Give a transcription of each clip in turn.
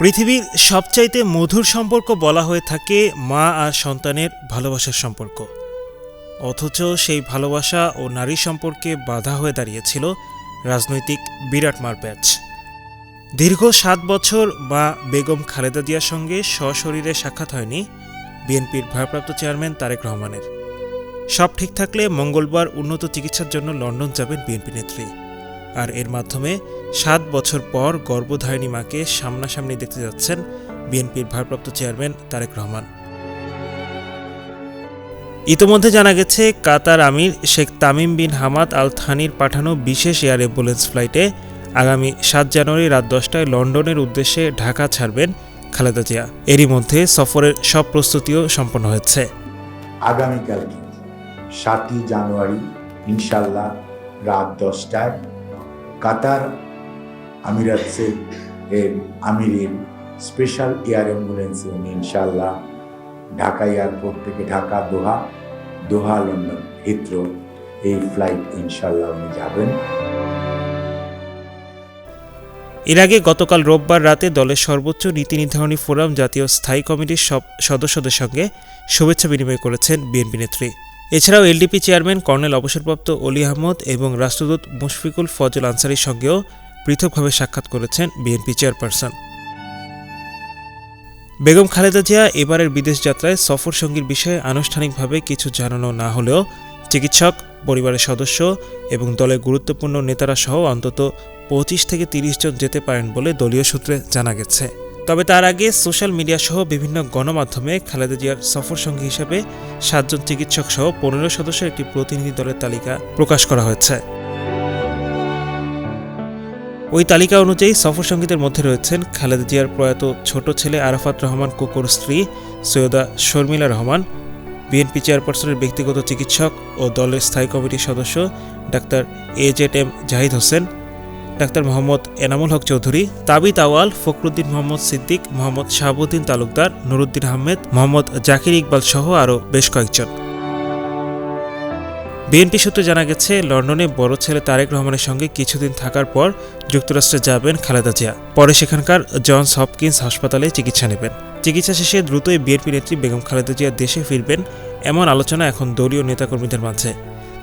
পৃথিবীর সবচাইতে মধুর সম্পর্ক বলা হয়ে থাকে মা আর সন্তানের ভালোবাসার সম্পর্ক। অথচ সেই ভালোবাসা ও নারী সম্পর্কে বাধা হয়ে দাঁড়িয়েছিল রাজনৈতিক বিরাট মারপ্যাচ। দীর্ঘ সাত বছর মা বেগম খালেদা জিয়ার সঙ্গে সশরীরে সাক্ষাৎ হয়নি বিএনপির ভারপ্রাপ্ত চেয়ারম্যান তারেক রহমানের। সব ঠিক থাকলে মঙ্গলবার উন্নত চিকিৎসার জন্য লন্ডন যাবেন বিএনপি নেত্রী। আর এর মাধ্যমে সাত বছর পর গর্ভধারিণী মাকে সামনাসামনি দেখতে যাচ্ছেন বিএনপির ভারপ্রাপ্ত চেয়ারম্যান তারেক রহমান। ইতোমধ্যে জানা গেছে, কাতার আমির Sheikh Tamim bin Hamad Al থানির পাঠানো বিশেষ এয়ার অ্যাম্বুলেন্স ফ্লাইটে আগামী সাত জানুয়ারি রাত দশটায় লন্ডনের উদ্দেশ্যে ঢাকা ছাড়বেন খালেদা জিয়া। এরই মধ্যে সফরের সব প্রস্তুতিও সম্পন্ন হয়েছে। আগামীকালকে সাতই জানুয়ারি, ইনশাল্লাহ রাত দশটায় কাতার আমিরাতসের এর আমিরের স্পেশাল এয়ার অ্যাম্বুলেন্সে উনি ইনশাল্লাহ ঢাকা এয়ারপোর্ট থেকে ঢাকা, দোহা দোহা, লন্ডন হিত্রো এই ফ্লাইট ইনশাল্লাহ উনি যাবেন। এর আগে গতকাল রোববার রাতে দলের সর্বোচ্চ নীতি নির্ধারণী ফোরাম জাতীয় স্থায়ী কমিটির সব সদস্যদের সঙ্গে শুভেচ্ছা বিনিময় করেছেন বিএনপি নেত্রী। এছাড়াও এলডিপি চেয়ারম্যান কর্নেল অবসরপ্রাপ্ত অলি আহমদ এবং রাষ্ট্রদূত মুশফিকুল ফজল আনসারির সঙ্গেও পৃথকভাবে সাক্ষাৎ করেছেন বিএনপি চেয়ারপারসন। বেগম খালেদা জিয়া এবারের বিদেশ যাত্রায় সফর সঙ্গীর বিষয়ে আনুষ্ঠানিকভাবে কিছু জানানো না হলেও চিকিৎসক, পরিবারের সদস্য এবং দলের গুরুত্বপূর্ণ নেতারা সহ অন্তত পঁচিশ থেকে তিরিশ জন যেতে পারেন বলে দলীয় সূত্রে জানা গেছে। তবে তার আগে সোশ্যাল মিডিয়া সহ বিভিন্ন গণমাধ্যমে খালেদা জিয়ার সফর সঙ্গী হিসেবে সাতজন চিকিৎসক সহ পনেরো সদস্যের একটি প্রতিনিধি দলের তালিকা প্রকাশ করা হয়েছে। ওই তালিকা অনুযায়ী সফর সঙ্গীদের মধ্যে রয়েছেন খালেদা জিয়ার প্রয়াত ছোট ছেলে আরাফাত রহমান, কোকোর স্ত্রী সৈয়দা শর্মিলা রহমান, বিএনপি চেয়ারপারসনের ব্যক্তিগত চিকিৎসক ও দলের স্থায়ী কমিটির সদস্য doctor A Z M Zahid Hossain doctor Mohammad Enamul Haque Chowdhury, Tabith Awal Fakhruddin Mohammad Siddique, Mohammad Shahabuddin Talukder, Nuruddin Ahmed, Mohammad Zakir Iqbal সহ আরও বেশ কয়েকজন। বিএনপি সূত্রে জানা গেছে, লন্ডনে বড় ছেলে তারেক রহমানের সঙ্গে কিছুদিন থাকার পর যুক্তরাষ্ট্রে যাবেন খালেদা জিয়া। পরে সেখানকার জনস হপকিন্স হাসপাতালে চিকিৎসা নেবেন। চিকিৎসা শেষে দ্রুতই বিএনপি নেত্রী বেগম খালেদা জিয়া দেশে ফিরবেন, এমন আলোচনা এখন দলীয় নেতাকর্মীদের মাঝে।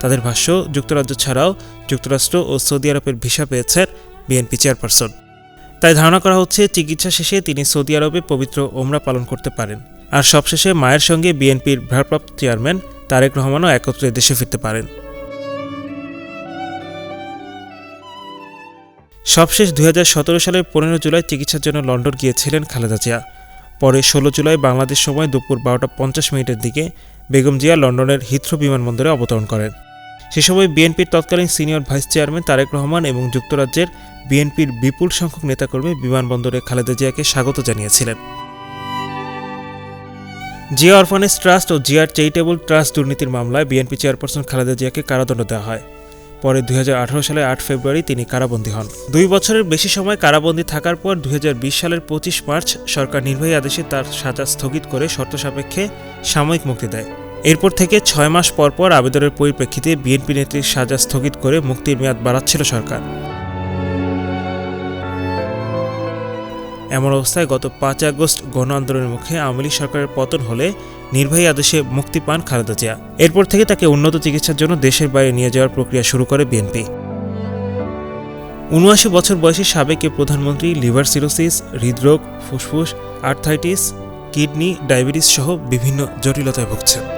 তাদের ভাষ্য, যুক্তরাজ্য ছাড়াও যুক্তরাষ্ট্র ও সৌদি আরবের ভিসা পেয়েছেন বিএনপি চেয়ারপারসন। তাই ধারণা করা হচ্ছে, চিকিৎসা শেষে তিনি সৌদি আরবে পবিত্র ওমরা পালন করতে পারেন। আর সবশেষে মায়ের সঙ্গে বিএনপির ভারপ্রাপ্ত চেয়ারম্যান তারেক রহমানও একত্রে দেশে ফিরতে পারেন। সবশেষ দুই হাজার সতেরো সালের পনেরো জুলাই চিকিৎসার জন্য লন্ডন গিয়েছিলেন খালেদা জিয়া। পরে ষোলো জুলাই বাংলাদেশ সময় দুপুর বারোটা পঞ্চাশ মিনিটের দিকে বেগম জিয়া লন্ডনের হিথ্রো বিমানবন্দরে অবতরণ করেন। সে সময় বিএনপির তৎকালীন senior vice chairman Tarique Rahman এবং যুক্তরাজ্যের বিএনপির বিপুল সংখ্যক নেতাকর্মী বিমানবন্দরে খালেদা জিয়াকে স্বাগত জানিয়েছিলেন। জিয়া অরফানেজ ট্রাস্ট ও জিয়ার চ্যারিটেবল ট্রাস্ট দুর্নীতির মামলায় বিএনপি চেয়ারপারসন খালেদা জিয়াকে কারাদণ্ড দেওয়া হয়। পরে দুই হাজার আঠারো সালে আট ফেব্রুয়ারি তিনি কারাবন্দী হন। দুই বছরের বেশি সময় কারাবন্দী থাকার পর দুই হাজার বিশ সালের পঁচিশ মার্চ সরকার নির্বাহী আদেশে তার সাজা স্থগিত করে শর্ত সাপেক্ষে সাময়িক মুক্তি দেয়। এরপর থেকে ছয় মাস পর পর আবেদনের পরিপ্রেক্ষিতে বিএনপি নেত্রীর সাজা স্থগিত করে মুক্তির মেয়াদ বাড়াচ্ছিল সরকার। এমন অবস্থায় গত পাঁচ আগস্ট গণ আন্দোলনের মুখে আওয়ামী সরকারের পতন হলে নির্বাহী আদেশে মুক্তি পান খালেদা জিয়া। এরপর থেকে তাকে উন্নত চিকিৎসার জন্য দেশের বাইরে নিয়ে যাওয়ার প্রক্রিয়া শুরু করে বিএনপি। উনআশি বছর বয়সী সাবেক প্রধানমন্ত্রী লিভার সিরোসিস, হৃদরোগ, ফুসফুস আর্থাইটিস কিডনি, ডায়াবেটিস সহ বিভিন্ন জটিলতায় ভুগছেন।